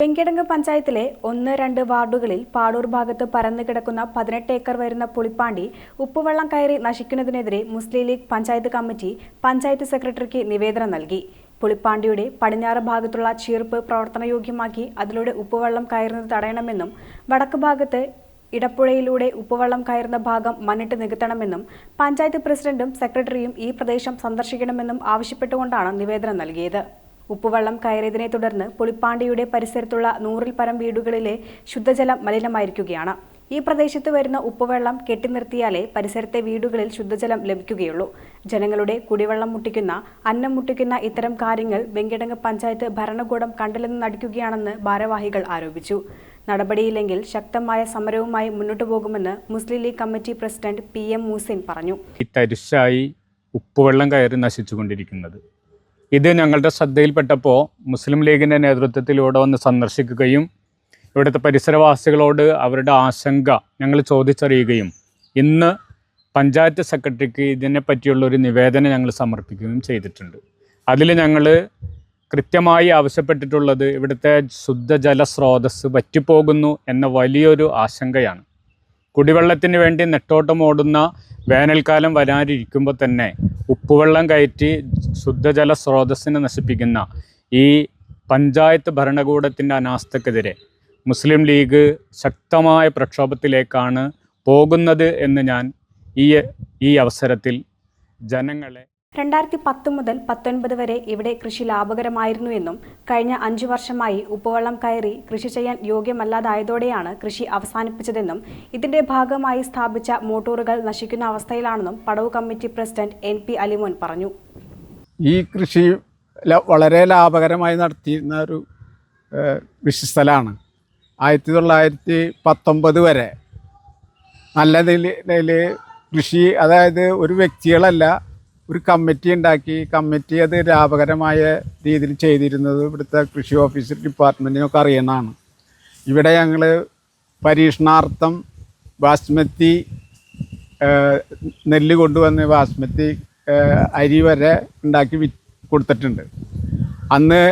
വെങ്കിടങ്ങ് പഞ്ചായത്തിലെ ഒന്ന് രണ്ട് വാർഡുകളിൽ പാടൂർ ഭാഗത്ത് പരന്നു കിടക്കുന്ന പതിനെട്ട് ഏക്കർ വരുന്ന പുളിപ്പാണ്ടി ഉപ്പുവെള്ളം കയറി നശിക്കുന്നതിനെതിരെ മുസ്ലിം ലീഗ് പഞ്ചായത്ത് കമ്മിറ്റി പഞ്ചായത്ത് സെക്രട്ടറിക്ക് നിവേദനം നൽകി. പുളിപ്പാണ്ടിയുടെ പടിഞ്ഞാറ് ഭാഗത്തുള്ള ചീർപ്പ് പ്രവർത്തനയോഗ്യമാക്കി അതിലൂടെ ഉപ്പുവെള്ളം കയറുന്നത് തടയണമെന്നും വടക്ക് ഭാഗത്ത് ഇടപ്പുഴയിലൂടെ ഉപ്പുവെള്ളം കയറുന്ന ഭാഗം മണ്ണിട്ട് നികത്തണമെന്നും പഞ്ചായത്ത് പ്രസിഡന്റും സെക്രട്ടറിയും ഈ പ്രദേശം സന്ദർശിക്കണമെന്നും ആവശ്യപ്പെട്ടുകൊണ്ടാണ് നിവേദനം നൽകിയത്. ഉപ്പുവെള്ളം കയറിയതിനെ തുടർന്ന് പുളിപ്പാണ്ടിയുടെ പരിസരത്തുള്ള നൂറിൽ പരം വീടുകളിലെ ശുദ്ധജലം മലിനമായിരിക്കുകയാണ്. ഈ പ്രദേശത്ത് വരുന്ന ഉപ്പുവെള്ളം കെട്ടിനിർത്തിയാലേ പരിസരത്തെ വീടുകളിൽ ശുദ്ധജലം ലഭിക്കുകയുള്ളൂ. ജനങ്ങളുടെ കുടിവെള്ളം മുട്ടിക്കുന്ന അന്നം മുട്ടിക്കുന്ന ഇത്തരം കാര്യങ്ങൾ വെങ്കിടങ്ങ് പഞ്ചായത്ത് ഭരണകൂടം കണ്ടില്ലെന്ന് നടിക്കുകയാണെന്ന് ഭാരവാഹികൾ ആരോപിച്ചു. നടപടിയില്ലെങ്കിൽ ശക്തമായ സമരവുമായി മുന്നോട്ടു പോകുമെന്ന് Muslim League committee president P M Moosin പറഞ്ഞു. ഉപ്പുവെള്ളം കയറി നശിച്ചുകൊണ്ടിരിക്കുന്നത്. ഇത് ഞങ്ങളുടെ ശ്രദ്ധയിൽപ്പെട്ടപ്പോൾ മുസ്ലിം ലീഗിന്റെ നേതൃത്വത്തിൽ ഇവിടെ വന്ന് സന്ദർശിക്കുകയും ഇവിടുത്തെ പരിസരവാസികളോട് അവരുടെ ആശങ്ക ഞങ്ങൾ ചോദിച്ചറിയുകയും ഇന്ന് പഞ്ചായത്ത് സെക്രട്ടറിക്ക് ഇതിനെ പറ്റിയുള്ള ഒരു നിവേദനം ഞങ്ങൾ സമർപ്പിക്കുകയും ചെയ്തിട്ടുണ്ട്. അതിൽ ഞങ്ങൾ കൃത്യമായി ആവശ്യപ്പെട്ടിട്ടുള്ളത് ഇവിടുത്തെ ശുദ്ധജല സ്രോതസ് വറ്റിപ്പോകുന്നു എന്ന വലിയൊരു ആശങ്കയാണ്. കുടിവെള്ളത്തിന് വേണ്ടി നെട്ടോട്ടം ഓടുന്ന വേനൽക്കാലം വരാനിരിക്കുമ്പോൾ തന്നെ ഉപ്പുവെള്ളം കയറ്റി ശുദ്ധജല സ്രോതസ്സിനെ നശിപ്പിക്കുന്ന ഈ പഞ്ചായത്ത് ഭരണകൂടത്തിന്റെ അനാസ്ഥക്കെതിരെ മുസ്ലിം ലീഗ് ശക്തമായ പ്രക്ഷോഭത്തിലേക്കാണ് പോകുന്നത് എന്ന് ഞാൻ ഈ ഈ അവസരത്തിൽ ജനങ്ങളെ രണ്ടായിരത്തി പത്ത് മുതൽ പത്തൊൻപത് വരെ ഇവിടെ കൃഷി ലാഭകരമായിരുന്നു എന്നും കഴിഞ്ഞ അഞ്ചു വർഷമായി ഉപ്പുവെള്ളം കയറി കൃഷി ചെയ്യാൻ യോഗ്യമല്ലാതായതോടെയാണ് കൃഷി അവസാനിപ്പിച്ചതെന്നും ഇതിന്റെ ഭാഗമായി സ്ഥാപിച്ച മോട്ടോറുകൾ നശിക്കുന്ന അവസ്ഥയിലാണെന്നും പടവ് committee president N P Alimon പറഞ്ഞു. ഈ കൃഷി വളരെ ലാഭകരമായി നടത്തിയിരുന്ന ഒരു കൃഷി സ്ഥലമാണ് ആയിരത്തി തൊള്ളായിരത്തി പത്തൊമ്പത് വരെ നല്ല നിലയിൽ കൃഷി അതായത് ഒരു വ്യക്തികളല്ല ഒരു കമ്മിറ്റി ഉണ്ടാക്കി. കമ്മിറ്റി അത് ലാഭകരമായ രീതിയിൽ ചെയ്തിരുന്നത് ഇവിടുത്തെ കൃഷി ഓഫീസർ ഡിപ്പാർട്ട്മെന്റിനൊക്കെ അറിയണതാണ്. ഇവിടെ ഞങ്ങൾ പരീക്ഷണാർത്ഥം ബാസ്മതി നെല്ല് കൊണ്ടുവന്ന് ബാസ്മതി അരി വരെ ഉണ്ടാക്കി വി കൊടുത്തിട്ടുണ്ട്. അന്ന്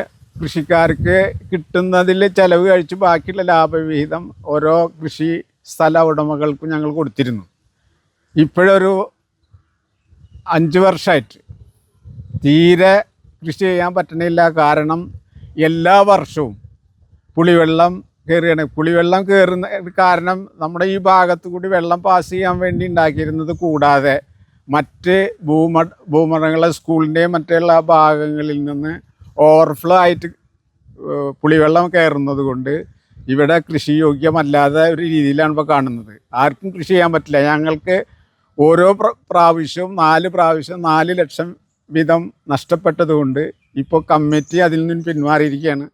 കൃഷിക്കാർക്ക് കിട്ടുന്നതിൽ ചിലവ് കഴിച്ച് ബാക്കിയുള്ള ലാഭവിഹിതം ഓരോ കൃഷി സ്ഥല ഉടമകൾക്കും ഞങ്ങൾ കൊടുത്തിരുന്നു. ഇപ്പോഴൊരു അഞ്ച് വർഷമായിട്ട് തീരെ കൃഷി ചെയ്യാൻ പറ്റണില്ല. കാരണം എല്ലാ വർഷവും പുളിവെള്ളം കയറുകയാണ് പുളിവെള്ളം കയറുന്ന കാരണം നമ്മുടെ ഈ ഭാഗത്ത് കൂടി വെള്ളം പാസ് ചെയ്യാൻ വേണ്ടി ഉണ്ടാക്കിയിരുന്നത് കൂടാതെ മറ്റ് ഭൂമ ഭൂമടങ്ങളെ സ്കൂളിന്റെയും മറ്റുള്ള ഭാഗങ്ങളിൽ നിന്ന് ഓവർഫ്ലോ ആയിട്ട് പുളിവെള്ളം കയറുന്നത് കൊണ്ട് ഇവിടെ കൃഷി യോഗ്യമല്ലാതെ ഒരു രീതിയിലാണ് ഇപ്പോൾ കാണുന്നത്. ആർക്കും കൃഷി ചെയ്യാൻ പറ്റില്ല. ഞങ്ങൾക്ക് ഓരോ പ്ര പ്രാവശ്യവും നാല് പ്രാവശ്യം നാല് ലക്ഷം വീതം നഷ്ടപ്പെട്ടതുകൊണ്ട് ഇപ്പോൾ കമ്മിറ്റി അതിൽ നിന്ന് പിന്മാറിയിരിക്കുകയാണ്